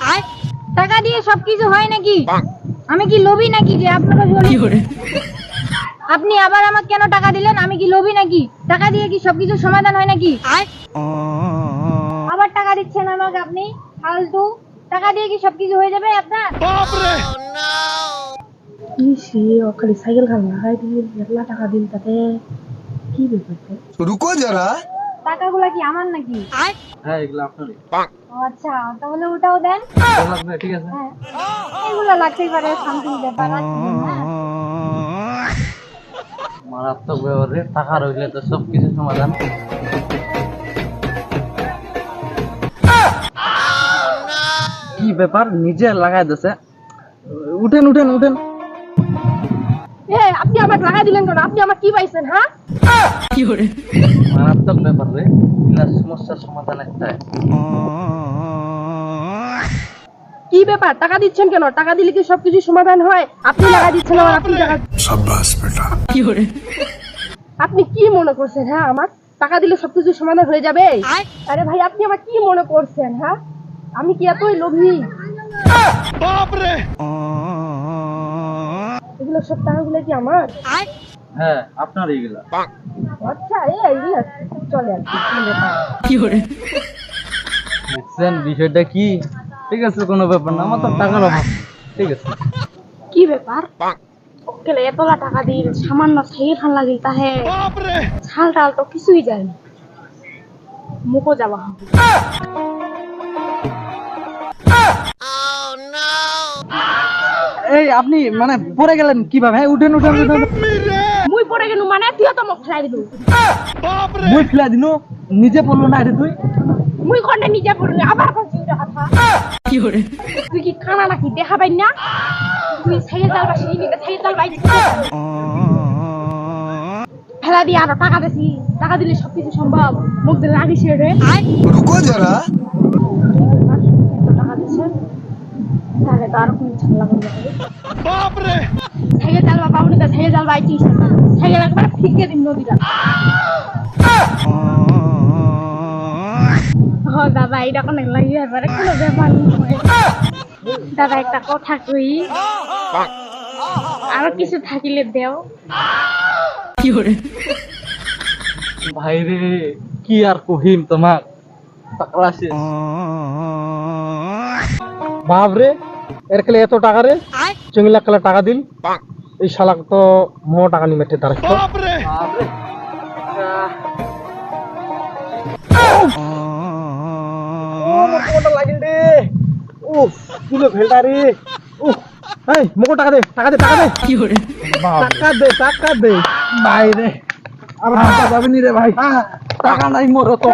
হ্যাঁ, টাকা দিয়ে সবকিছু হয় নাকি? আমি কি লোভি নাকি যে আপনারা আপনি আবার আমাকে কেন টাকা দিলেন? আমি কি লোভি নাকি? টাকা দিয়ে কি সবকিছু সমাধান হয় নাকি? আয়। টাকা দিচ্ছেন আমাকে আপনি? ফালতু। টাকা দিয়ে কি সবকিছু হয়ে যাবে আপনার? বাপ বাপরে! ইসি ও খালি সাইকেল খাল না। খাই তুমি এতলা টাকা দিন তাতে। কি ব্যাপার রুকো যারা। টাকাগুলা কি আমার নাকি? হ্যাঁ এগুলো আপনারই। পাক আচ্ছা তাহলে ওটাও দেন। ঠিক আছে? হ্যাঁ। এগুলো লাগতে পারে সামথিং ব্যাপার আছে মারাত্মক ব্যবহারে টাকা রইলে তো সবকিছু সমাধান। ব্যাপার নিজে লাগাই দিছে। উঠেন উঠেন উঠেন। আপনি কি ব্যাপার টাকা দিচ্ছেন কেন? টাকা দিলে কি সবকিছু সমাধান হয়? আপনি দিচ্ছেন কি করে আপনি কি মনে করছেন হ্যাঁ আমার? টাকা দিলে সবকিছু সমাধান হয়ে যাবে? আরে ভাই আপনি আমার কি মনে করছেন হ্যাঁ? আমি কি এতই লোভী? এগুলো সব টাকাগুলো কি আমার? হ্যাঁ আপনার এগুলা। আচ্ছা এই এই চলে আর কি, কি ব্যাপার? দেখছেন বিষয়টা কি? ঠিক আছে কোনো ব্যাপার না আমার তো টাকার অভাব। ঠিক আছে। কি ব্যাপার? ওকেলে এতলা টাকা দিল সামান্য সেই খান লাগিল তাহে ছাল টাল তো কিছুই যায় না। মুখো যাওয়া হবে এই আপনি মানে পড়ে গেলেন কীভাবে? উঠেন উঠেন উঠেন। মুই পড়ে গেলু মানে তুই তো মোক ফেলাই দিলু বাপ রে মুই ফেলাই দিলু নিজে পড়ল না রে তুই। মুই কোনে নিজে পড়লু আবার কইছিস রে কথা কি করে তুই কি কানা নাকি দেখা পাই না? তুই ছাইয়ে জাল বাসি নিতে ছাইয়ে জাল বাই ফেলা দি আরও টাকা দেছি টাকা দিলে সবকিছু সম্ভব। মুখ দিলে লাগিস রে রুকো যারা তাহলে তো আরও কোনো ঝামেলা করবে ছেড়ে জাল বা পাউনি ছেড়ে জাল বাইছি ছেড়ে একবার ফিকে দিন নদীটা। ও দাদা এটা কোনো পারে কোনো ব্যাপার দাদা একটা কথা কই? আরও কিছু থাকিলে দেও। কি ভাই রে কি আর কহিম তোমার? শেষ। বাপ রে এর কেলে এত টাকা রে? চঙ্গিলা কালে টাকা দিল। এই শালাক তো মো টাকা নি মেটে তার লাগিল রে। উফ কিলো ভেলটা রে। উফ। এই মোকো টাকা দে টাকা দে টাকা দে। টাকা দে টাকা দে। ভাই রে। আর টাকা যাবে নি রে ভাই? টাকা নাই মোর তো।